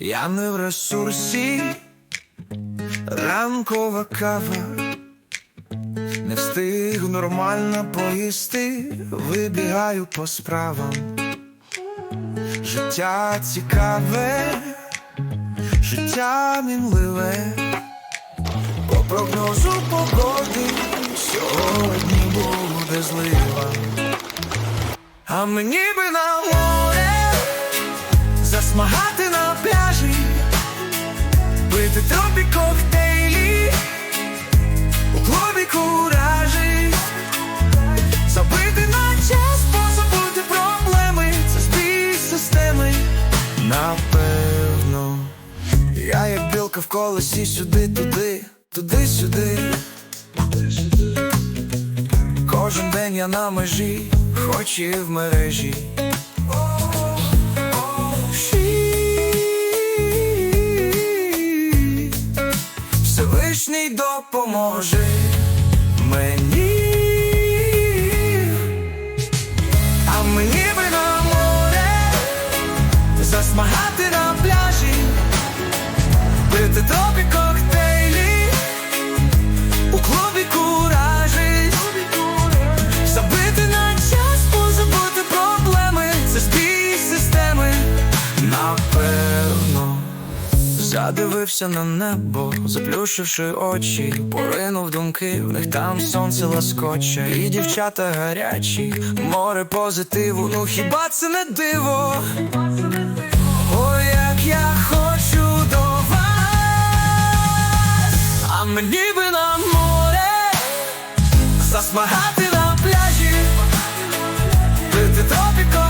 Я не в ресурсі, ранкова кава, не встиг нормально поїсти, вибігаю по справам. Життя цікаве, життя мінливе, по прогнозу погоди. Сьогодні буде злива. А мені би на море засмагати пити тобі коктейлі у клубі куражі, забити на час, позабути проблеми, це збій системи. Напевно, я як білка в колесі сюди, туди, туди-сюди. Кожен день я на межі, хоч і в мережі. Всевишній допоможе мені, а мені би на море засмагати на пляжі, пити тобі Я дивився на небо, заплющивши очі, поринув думки, в них там сонце ласкоче, і дівчата гарячі, море позитиву, ну хіба це не диво? Ой, як я хочу до вас, а мені би на море засмагати на пляжі, пити тропіко.